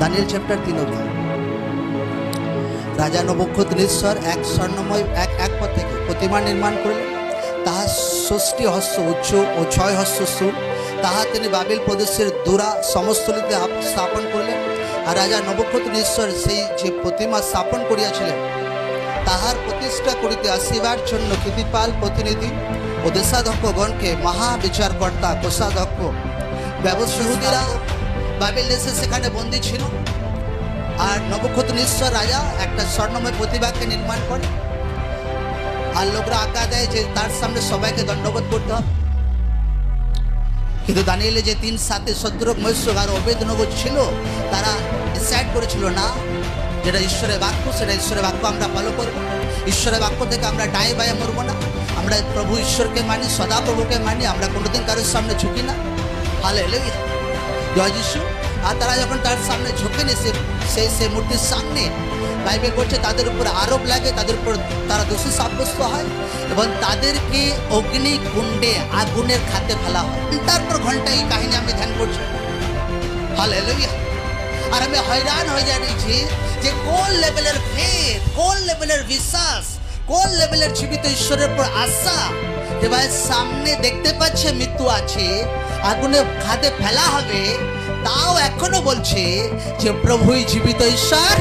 Danijel chapter তিন অধ্যায়। রাজা নবক্ষত্রেশ্বর এক স্বর্ণময়, এক এক পর থেকে প্রতিমা নির্মাণ করলেন। তাহা ষষ্ঠী হস্ত উচ্চ ও ছয় হস্ত স্থূল। তাহা তিনি বাবিল প্রদেশের দূরা সমস্তলিতে স্থাপন করলেন। আর রাজা নবক্ষত্রেশ্বর সেই যে প্রতিমা স্থাপন করিয়াছিলেন, তাহার প্রতিষ্ঠা করিতে আসিবার জন্য কৃতিপাল প্রতিনিধি ও দেশাধ্যক্ষগণকে মহাবিচারকর্তা, কোষাধ্যক্ষ, ব্যবসায়ীরা বাবিল দেশে সেখানে বন্দী ছিল। আর নবক্ষত্রেশ্বর রাজা একটা স্বর্ণময় প্রতিভাকে নির্মাণ করে। আর লোকরা আজ্ঞা দেয় যে তার সামনে সবাইকে দণ্ডবোধ করতে হবে। কিন্তু দানিয়েলে যে তিন সাথে সদ্রক মৈশ্বর আর অবেদনগর ছিল, তারা ডিসাইড করেছিল, না, যেটা ঈশ্বরের বাক্য, সেটা ঈশ্বরের বাক্য আমরা ফলো করব। ঈশ্বরের বাক্য থেকে আমরা ডায়ে বায়ে মরবো না। আমরা প্রভু ঈশ্বরকে মানি সদা প্রভুকে মানি, আমরা কোনোদিন কারোর সামনে ঝুঁকি না। হালে জয় যিশু। আর তারা যখন তার সামনে ঝুঁকে নিয়ে সেই সে মূর্তির সামনে, বাইবেল বলছে তাদের উপর আরোপ লাগে, তাদের উপর তারা দোষী সাব্যস্ত হয় এবং তাদেরকে অগ্নি কুণ্ডে আগুনের খাতে ফেলা হয়। তারপর ঘণ্টা এই কাহিনী আমি ধ্যান করছি। হালে আর আমি হয়রান হয়ে জানিয়েছি যে কোন লেভেলের ফেথ কোন লেভেলের বিশ্বাস, কোন লেভেলের জীবিত ঈশ্বরের উপর আশা ভাই সামনে দেখতে পাচ্ছে মৃত্যু আছে, আগুনে খাতে ফেলা হবে, তাও এখনও বলছে যে প্রভুই জীবিত ঈশ্বর।